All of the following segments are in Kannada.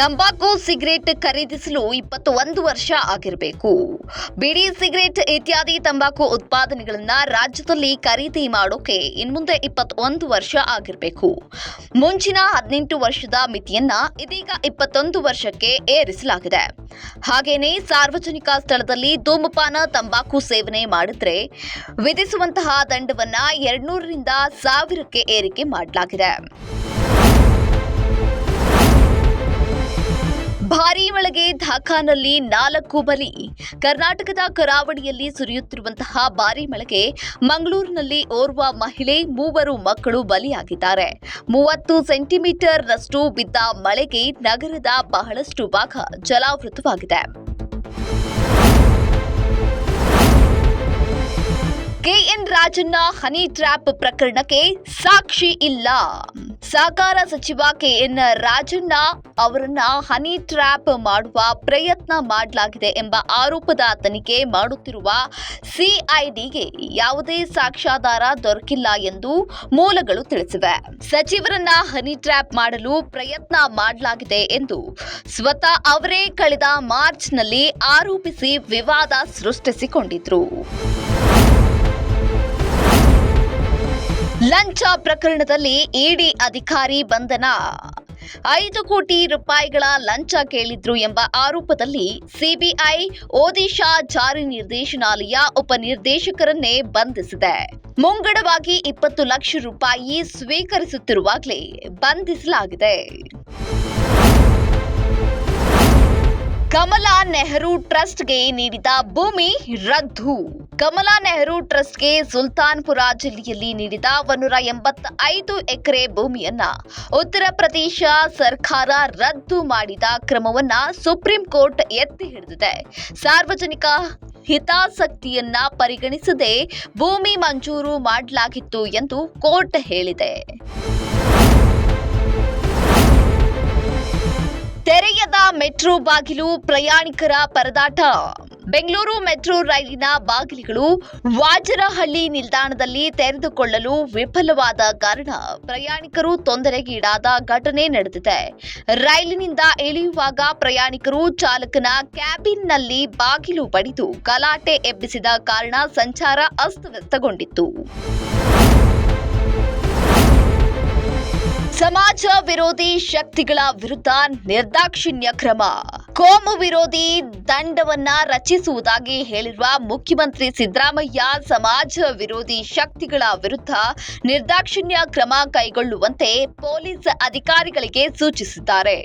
ತಂಬಾಕು, ಸಿಗರೇಟ್ ಖರೀದಿಸಲು ಇಪ್ಪತ್ತು ಒಂದು ವರ್ಷ ಆಗಿರಬೇಕು. ಬಿಡಿ ಸಿಗರೇಟ್ ಇತ್ಯಾದಿ ತಂಬಾಕು ಉತ್ಪಾದನೆಗಳನ್ನ ರಾಜ್ಯದಲ್ಲಿ ಖರೀದಿ ಮಾಡೋಕೆ ಇನ್ಮುಂದೆ ಇಪ್ಪತ್ತೊಂದು ವರ್ಷ ಆಗಿರಬೇಕು. ಮುಂಚಿನ ಹದಿನೆಂಟು ವರ್ಷದ ಮಿತಿಯನ್ನ ಇದೀಗ ಇಪ್ಪತ್ತೊಂದು ವರ್ಷಕ್ಕೆ ಏರಿಸಲಾಗಿದೆ. ಹಾಗೇನೇ ಸಾರ್ವಜನಿಕ ಸ್ಥಳದಲ್ಲಿ ಧೂಮಪಾನ, ತಂಬಾಕು ಸೇವನೆ ಮಾಡಿದ್ರೆ ವಿಧಿಸುವಂತಹ ದಂಡವನ್ನ ಎರಡ್ನೂರರಿಂದ ಸಾವಿರಕ್ಕೆ ಏರಿಕೆ ಮಾಡಲಾಗಿದೆ. ಭಾರೀ ಧಾಖಾನಲ್ಲಿ ನಾಲ್ಕು ಬಲಿ. ಕರ್ನಾಟಕದ ಕರಾವಳಿಯಲ್ಲಿ ಸುರಿಯುತ್ತಿರುವಂತಹ ಭಾರೀ ಮಳೆಗೆ ಮಂಗಳೂರಿನಲ್ಲಿ ಓರ್ವ ಮಹಿಳೆ, ಮೂವರು ಮಕ್ಕಳು ಬಲಿಯಾಗಿದ್ದಾರೆ. ಮೂವತ್ತು ಸೆಂಟಿಮೀಟರ್ ರಷ್ಟು ಬಿದ್ದ ಮಳೆಗೆ ನಗರದ ಬಹಳಷ್ಟು ಭಾಗ ಜಲಾವೃತವಾಗಿದೆ. K N Rajanna honey trap ಪ್ರಕರಣಕ್ಕೆ ಸಾಕ್ಷಿ ಇಲ್ಲ. ಸಹಕಾರ ಸಚಿವ ಕೆಎನ್ ರಾಜಣ್ಣ ಅವರನ್ನ ಹನಿ ಟ್ರ್ಯಾಪ್ ಮಾಡುವ ಪ್ರಯತ್ನ ಮಾಡಲಾಗಿದೆ ಎಂಬ ಆರೋಪದ ತನಿಖೆ ಮಾಡುತ್ತಿರುವ ಸಿಐಡಿಗೆ ಯಾವುದೇ ಸಾಕ್ಷ್ಯಾಧಾರ ದೊರಕಿಲ್ಲ ಎಂದು ಮೂಲಗಳು ತಿಳಿಸಿವೆ. ಸಚಿವರನ್ನ ಹನಿ ಟ್ರ್ಯಾಪ್ ಮಾಡಲು ಪ್ರಯತ್ನ ಮಾಡಲಾಗಿದೆ ಎಂದು ಸ್ವತಃ ಅವರೇ ಕಳೆದ ಮಾರ್ಚ್ನಲ್ಲಿ ಆರೋಪಿಸಿ ವಿವಾದ ಸೃಷ್ಟಿಸಿಕೊಂಡಿದ್ರು. ಲಂಚ ಪ್ರಕರಣದಲ್ಲಿ ಇಡಿ ಅಧಿಕಾರಿ ಬಂಧನ. ಐದು ಕೋಟಿ ರೂಪಾಯಿಗಳ ಲಂಚ ಕೇಳಿದ್ರು ಎಂಬ ಆರೋಪದಲ್ಲಿ ಸಿಬಿಐ, ಒಡಿಶಾ ಜಾರಿ ನಿರ್ದೇಶನಾಲಯ ಉಪನಿರ್ದೇಶಕರನ್ನೇ ಬಂಧಿಸಿದೆ. ಮುಂಗಡವಾಗಿ ಇಪ್ಪತ್ತು ಲಕ್ಷ ರೂಪಾಯಿ ಸ್ವೀಕರಿಸುತ್ತಿರುವಾಗಲೇ ಬಂಧಿಸಲಾಗಿದೆ. ಕಮಲಾ ನೆಹರು ಟ್ರಸ್ಟ್ಗೆ ನೀಡಿದ ಭೂಮಿ ರದ್ದು. ಕಮಲಾ ನೆಹರು ಟ್ರಸ್ಟ್ಗೆ ಸುಲ್ತಾನ್ಪುರ ಜಿಲ್ಲೆಯಲ್ಲಿ ನೀಡಿದ ಒಂದೂರ ಎಂಬತ್ತೈದು ಎಕರೆ ಭೂಮಿಯನ್ನ ಉತ್ತರ ಪ್ರದೇಶ ಸರ್ಕಾರ ರದ್ದು ಮಾಡಿದ ಕ್ರಮವನ್ನ ಸುಪ್ರೀಂ ಕೋರ್ಟ್ ಎತ್ತಿ ಹಿಡಿದಿದೆ. ಸಾರ್ವಜನಿಕ ಹಿತಾಸಕ್ತಿಯನ್ನ ಪರಿಗಣಿಸದೆ ಭೂಮಿ ಮಂಜೂರು ಮಾಡಲಾಗಿತ್ತು ಎಂದು ಕೋರ್ಟ್ ಹೇಳಿದೆ. ತೆರೆಯದ ಮೆಟ್ರೋ ಬಾಗಿಲು ಪ್ರಯಾಣಿಕರ ಪರದಾಟ. ಬೆಂಗಳೂರು ಮೆಟ್ರೋ ರೈಲಿನ ಬಾಗಿಲುಗಳು ವಾಜರಹಳ್ಳಿ ನಿಲ್ದಾಣದಲ್ಲಿ ತೆರೆದುಕೊಳ್ಳಲು ವಿಫಲವಾದ ಕಾರಣ ಪ್ರಯಾಣಿಕರು ತೊಂದರೆಗೀಡಾದ ಘಟನೆ ನಡೆದಿದೆ. ರೈಲಿನಿಂದ ಇಳಿಯುವಾಗ ಪ್ರಯಾಣಿಕರು ಚಾಲಕನ ಕ್ಯಾಬಿನ್ನಲ್ಲಿ ಬಾಗಿಲು ಬಡಿದು ಗಲಾಟೆ ಎಬ್ಬಿಸಿದ ಕಾರಣ ಸಂಚಾರ ಅಸ್ತವ್ಯಸ್ತಗೊಂಡಿತ್ತು. ಸಮಾಜ ವಿರೋಧಿ ಶಕ್ತಿಗಳ ವಿರುದ್ಧ ನಿರ್ದಾಕ್ಷಿಣ್ಯ ಕ್ರಮ. ಕೋಮು ವಿರೋಧಿ ದಂಡವನ್ನ ರಚಿಸುವುದಾಗಿ ಹೇಳಿರುವ ಮುಖ್ಯಮಂತ್ರಿ ಸಿದ್ದರಾಮಯ್ಯ ಸಮಾಜ ವಿರೋಧಿ ಶಕ್ತಿಗಳ ವಿರುದ್ಧ ನಿರ್ದಾಕ್ಷಿಣ್ಯ ಕ್ರಮ ಕೈಗೊಳ್ಳುವಂತೆ ಪೊಲೀಸ್ ಅಧಿಕಾರಿಗಳಿಗೆ ಸೂಚಿಸಿದ್ದಾರೆ.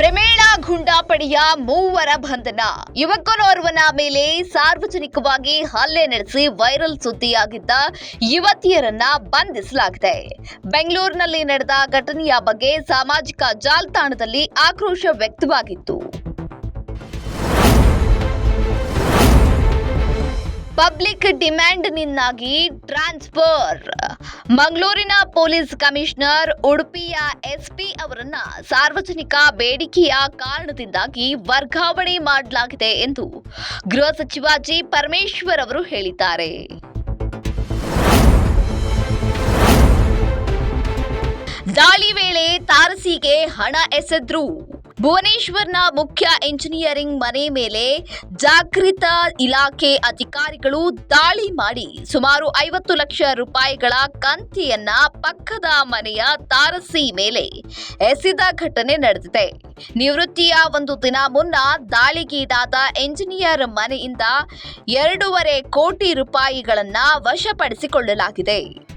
ಪ್ರಮೇಳ ಗುಂಡಾಪಡಿಯ ಮೂವರ ಬಂಧನ. ಯುವಕನೋರ್ವನ ಮೇಲೆ ಸಾರ್ವಜನಿಕವಾಗಿ ಹಲ್ಲೆ ನಡೆಸಿ ವೈರಲ್ ಸುದ್ದಿಯಾಗಿದ್ದ ಯುವತಿಯರನ್ನ ಬಂಧಿಸಲಾಗಿದೆ. ಬೆಂಗಳೂರಿನಲ್ಲಿ ನಡೆದ ಘಟನೆಯ ಬಗ್ಗೆ ಸಾಮಾಜಿಕ ಜಾಲತಾಣದಲ್ಲಿ ಆಕ್ರೋಶ ವ್ಯಕ್ತವಾಗಿತ್ತು. ಪಬ್ಲಿಕ್ ಡಿಮ್ಯಾಂಡ್ನಿಂದಾಗಿ ಟ್ರಾನ್ಸ್ಫರ್. ಮಂಗಳೂರಿನ ಪೊಲೀಸ್ ಕಮಿಷನರ್ ಉಡುಪಿಯ ಎಸ್ಪಿ ಅವರನ್ನ ಸಾರ್ವಜನಿಕ ಬೇಡಿಕೆಯ ಕಾರಣದಿಂದಾಗಿ ವರ್ಗಾವಣೆ ಮಾಡಲಾಗಿದೆ ಎಂದು ಗೃಹ ಸಚಿವ ಜಿ. ಪರಮೇಶ್ವರ್ ಅವರು ಹೇಳಿದ್ದಾರೆ. ದಾಳಿ ವೇಳೆ ತಾರಸಿಗೆ ಹಣ ಎಸೆದ್ರು. ಭುವನೇಶ್ವರ್ನ ಮುಖ್ಯ ಎಂಜಿನಿಯರಿಂಗ್ ಮನೆ ಮೇಲೆ ಜಾಗೃತ ಇಲಾಖೆ ಅಧಿಕಾರಿಗಳು ದಾಳಿ ಮಾಡಿ ಸುಮಾರು ಐವತ್ತು ಲಕ್ಷ ರೂಪಾಯಿಗಳ ಕಂತಿಯನ್ನ ಪಕ್ಕದ ಮನೆಯ ತಾರಸಿ ಮೇಲೆ ಎಸೆದ ಘಟನೆ ನಡೆದಿದೆ. ನಿವೃತ್ತಿಯ ಒಂದು ದಿನ ಮುನ್ನ ದಾಳಿಗೀಡಾದ ಎಂಜಿನಿಯರ್ ಮನೆಯಿಂದ ಎರಡೂವರೆ ಕೋಟಿ ರೂಪಾಯಿಗಳನ್ನ ವಶಪಡಿಸಿಕೊಳ್ಳಲಾಗಿದೆ.